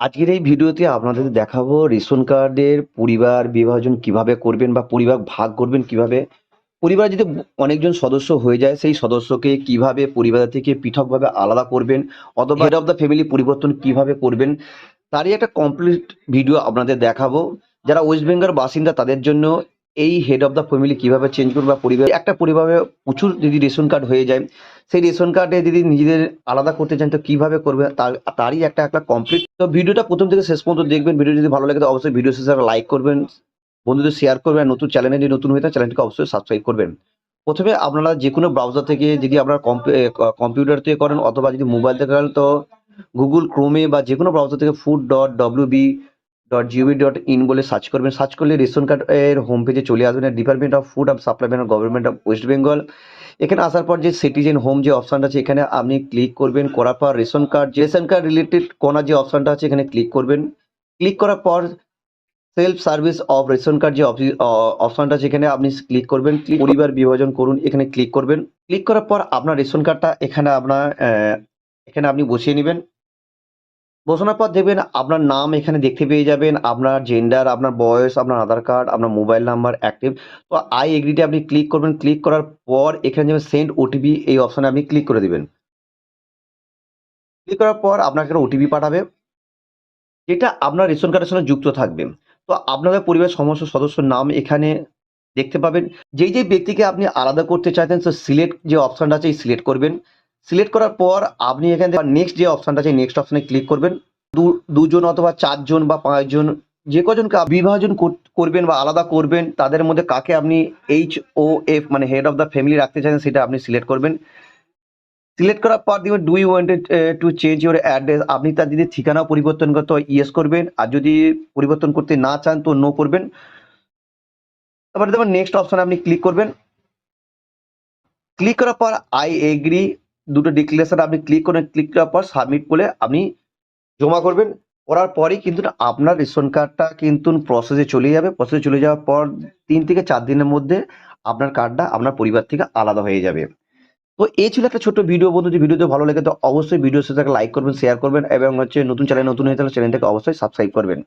আজকের এই ভিডিওতে আপনাদের দেখাবো রেশন কার্ডের পরিবার বিভাজন কীভাবে করবেন বা পরিবার ভাগ করবেন কীভাবে। পরিবার যদি অনেকজন সদস্য হয়ে যায়, সেই সদস্যকে কীভাবে পরিবার থেকে পৃথকভাবে আলাদা করবেন অথবা হেড অফ দ্য ফ্যামিলি পরিবর্তন কীভাবে করবেন, তারই একটা কমপ্লিট ভিডিও আপনাদের দেখাবো। যারা ওয়েস্ট বেঙ্গল বাসিন্দা, তাদের জন্য এই হেড অফ দ্য ফ্যামিলি কীভাবে চেঞ্জ করবে বা পরিবার একটা পরিবারে প্রচুর যদি রেশন কার্ড হয়ে যায় সেই রেশন কার্ডে যদি নিজেদের আলাদা করতে চান, তো কীভাবে করবে? তার তারই একটা একটা কমপ্লিট তো ভিডিওটা প্রথম থেকে শেষ পর্যন্ত দেখবেন। ভিডিও যদি ভালো লাগে, তো অবশ্যই ভিডিও শেষে লাইক করবেন, বন্ধুদের শেয়ার করবেন নতুন চ্যানেলে যদি নতুন হয়ে থাকে চ্যানেলটিকে অবশ্যই সাবস্ক্রাইব করবেন। প্রথমে আপনারা যে কোনো ব্রাউজার থেকে যদি আপনারা কম্পিউটার থেকে করেন, অথবা যদি মোবাইল থেকে করেন, তো গুগল ক্রোমে বা যে কোনো ব্রাউজার থেকে food dot W B dot G O V dot in বলে সার্চ করবেন। সার্চ করলে রেশন কার্ড এর হোম পেজে চলে আসবেন department of food and supplement government of West Bengal এখানে আসার পর যে সিটিজেন হোম যে অপশানটা আছে, এখানে আপনি ক্লিক করবেন, করার পর ration card ration card related কোনার যে অপশানটা আছে, এখানে ক্লিক করবেন। ক্লিক করার পর self service of ration card যে অপশানটা আছে, এখানে আপনি ক্লিক করবেন ক্লিক পরিবার বিভাজন করুন, এখানে ক্লিক করবেন। ক্লিক করার পর আপনার রেশন কার্ডটা এখানে আপনার এখানে আপনি বসিয়ে নেবেন। বসানোর পর দেখবেন, আপনার নাম এখানে দেখতে পেয়ে যাবেন, আপনার জেন্ডার আপনার বয়স, আপনার আধার কার্ড আপনার মোবাইল নাম্বার অ্যাক্টিভ তো আই এগ্রিতে আপনি ক্লিক করবেন ক্লিক করার পর এখানে যেমন সেন্ড ওটিপি এই অপশানে আপনি ক্লিক করে দেবেন। ক্লিক করার পর আপনাকে ওটিপি পাঠাবে, যেটা আপনার রেশন কার্ডের সঙ্গে যুক্ত থাকবে। তো আপনাদের পরিবারের সমস্ত সদস্যর নাম এখানে দেখতে পাবেন। যেই যেই ব্যক্তিকে আপনি আলাদা করতে চাইতেন তো সিলেক্ট যে অপশানটা আছে সিলেক্ট করবেন। সিলেক্ট করার পর আপনি এখানে নেক্সট যে অপশানটা আছে নেক্সট অপশানে ক্লিক করবেন। দুজন অথবা চারজন বা পাঁচজন, যে কজনকে বিভাজন কর- করবেন বা আলাদা করবেন, তাদের মধ্যে কাকে আপনি এইচ ও এফ মানে হেড অফ দ্য ফ্যামিলি রাখতে চান সেটা আপনি সিলেক্ট করবেন। সিলেক্ট করার পর দিবেন do you to change your address আপনি তার যদি ঠিকানা পরিবর্তন করতে হয় ইয়েস করবেন। আর যদি পরিবর্তন করতে না চান, তো নো করবেন। তারপরে দেখবেন নেক্সট অপশানে আপনি ক্লিক করবেন। ক্লিক করার পর আই এগ্রি দুটো ডিক্লারেশন আপনি ক্লিক করেন ক্লিক করার পর সাবমিট বলে আপনি জমা করবেন। করার পরেই কিন্তু আপনার রেশন কার্ডটা কিন্তু প্রসেসে চলে যাবে। প্রসেসে চলে যাওয়ার পর তিন থেকে চার দিনের মধ্যে আপনার কার্ডটা আপনার পরিবার থেকে আলাদা হয়ে যাবে। তো এই ছিল একটা ছোট্ট ভিডিও বন্ধু। যদি ভিডিওতে ভালো লাগে তো অবশ্যই ভিডিও সাথে লাইক করবেন শেয়ার করবেন এবং হচ্ছে নতুন চ্যানেল নতুন হয়ে থাকলে চ্যানেলটাকে অবশ্যই সাবস্ক্রাইব করবেন।